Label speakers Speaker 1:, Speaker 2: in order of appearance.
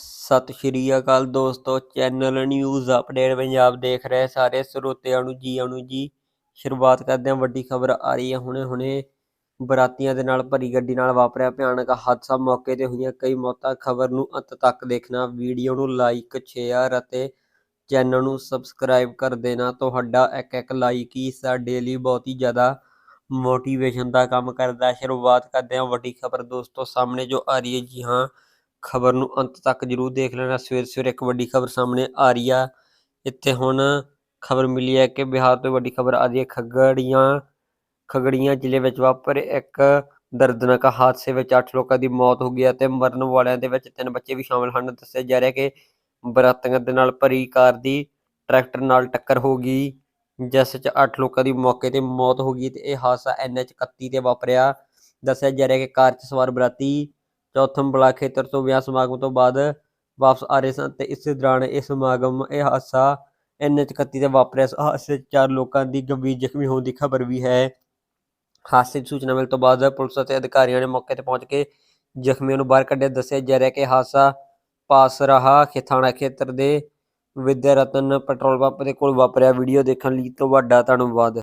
Speaker 1: ਸਤਿ ਸ਼੍ਰੀ ਅਕਾਲ ਦੋਸਤੋ, channel news update Punjab ਦੇਖ ਰਹੇ ਸਾਰੇ ਸਰੋਤਿਆਂ ਨੂੰ ਜੀ ਆਇਆਂ ਜੀ। ਸ਼ੁਰੂਆਤ ਕਰਦੇ ਹਾਂ, ਵੱਡੀ ਖਬਰ ਆ ਰਹੀ ਹੈ ਹੁਣੇ ਹੁਣੇ। ਬਰਾਤੀਆਂ ਦੇ ਨਾਲ ਭਰੀ ਗੱਡੀ ਨਾਲ ਵਾਪਰਿਆ ਭਿਆਨਕ ਹਾਦਸਾ, ਮੌਕੇ ਤੇ ਹੋਈਆਂ ਕਈ ਮੌਤਾਂ। ਖਬਰ ਨੂੰ ਅੰਤ ਤੱਕ ਦੇਖਣਾ, ਵੀਡੀਓ ਨੂੰ ਲਾਈਕ, ਸ਼ੇਅਰ ਅਤੇ ਚੈਨਲ ਨੂੰ ਸਬਸਕ੍ਰਾਈਬ ਕਰ ਦੇਣਾ। ਤੁਹਾਡਾ ਇੱਕ ਇੱਕ ਲਾਈਕ ਹੀ ਸਾਡੇ ਲਈ ਬਹੁਤ ਹੀ ਜ਼ਿਆਦਾ ਮੋਟੀਵੇਸ਼ਨ ਦਾ ਕੰਮ ਕਰਦਾ ਸ਼ੁਰੂਆਤ ਕਰਦੇ ਹਾਂ, ਵੱਡੀ ਖਬਰ ਦੋਸਤੋ, ਸਾਹਮਣੇ ਜੋ ਆ ਰਹੀ ਹੈ, ਜੀ ਹਾਂ। ਖਬਰ ਨੂੰ ਅੰਤ ਤੱਕ ਜਰੂਰ ਦੇਖ ਲੈਣਾ। ਸਵੇਰ ਸਵੇਰ ਇੱਕ ਵੱਡੀ ਖਬਰ ਸਾਹਮਣੇ ਆ ਰਹੀ ਆ। ਇੱਥੇ ਹੁਣ ਖਬਰ ਮਿਲੀ ਹੈ ਕਿ ਬਿਹਾਰ ਤੋਂ ਵੱਡੀ ਖਬਰ ਆ ਰਹੀ ਹੈ। ਖਗੜੀਆਂ ਖਗੜੀਆਂ ਜ਼ਿਲ੍ਹੇ ਵਿੱਚ ਵਾਪਰੇ ਇੱਕ ਦਰਦਨਾਕ ਹਾਦਸੇ ਵਿੱਚ 8 ਲੋਕਾਂ ਦੀ ਮੌਤ ਹੋ ਗਈ ਹੈ ਮਰਨ ਵਾਲਿਆਂ ਦੇ ਵਿੱਚ ਤਿੰਨ ਬੱਚੇ ਵੀ ਸ਼ਾਮਲ ਹਨ। ਦੱਸਿਆ ਜਾ ਰਿਹਾ ਕਿ ਬਰਾਤੀਆਂ ਦੇ ਨਾਲ ਭਰੀ ਕਾਰ ਦੀ ਟਰੈਕਟਰ ਨਾਲ ਟੱਕਰ ਹੋ ਗਈ, ਜਿਸ 'ਚ 8 ਲੋਕਾਂ ਦੀ ਮੌਕੇ ਤੇ ਮੌਤ ਹੋ ਗਈ ਤੇ ਇਹ ਹਾਦਸਾ ਐਨਐਚ 31 ਤੇ ਵਾਪਰਿਆ। ਦੱਸਿਆ ਜਾ ਰਿਹਾ ਕਿ ਕਾਰ 'ਚ ਸਵਾਰ ਬਰਾਤੀ ਚੌਥਮ ਬਲਾਕ ਖੇਤਰ ਤੋਂ ਵਿਆਹ ਸਮਾਗਮ ਤੋਂ ਬਾਅਦ ਵਾਪਸ ਆ ਰਹੇ ਸਨ ਤੇ ਇਸ ਦੌਰਾਨ ਇਹ ਸਮਾਗਮ, ਇਹ ਹਾਦਸਾ ਐਨਐਚ 31 ਤੇ ਵਾਪਰਿਆ ਇਸ ਹਾਦਸੇ ਚਾਰ ਲੋਕਾਂ ਦੀ ਗੰਭੀਰ ਜ਼ਖਮੀ ਹੋਣ ਦੀ ਖਬਰ ਵੀ ਹੈ। ਹਾਦਸੇ ਦੀ ਸੂਚਨਾ ਮਿਲਣ ਤੋਂ ਬਾਅਦ ਪੁਲਿਸ ਅਤੇ ਅਧਿਕਾਰੀਆਂ ਨੇ ਮੌਕੇ ਤੇ ਪਹੁੰਚ ਕੇ ਜ਼ਖਮੀਆਂ ਨੂੰ ਬਾਹਰ ਕੱਢਿਆ। ਦੱਸਿਆ ਜਾ ਰਿਹਾ ਕਿ ਹਾਦਸਾ ਪਾਸ ਰਹਾ ਕਿ ਖੇਤਰ ਦੇ ਵਿਦਿਆ ਰਤਨ ਪੈਟਰੋਲ ਪੰਪ ਦੇ ਕੋਲ ਵਾਪਰਿਆ। ਵੀਡੀਓ ਦੇਖਣ ਲਈ ਤੁਹਾਡਾ ਧੰਨਵਾਦ।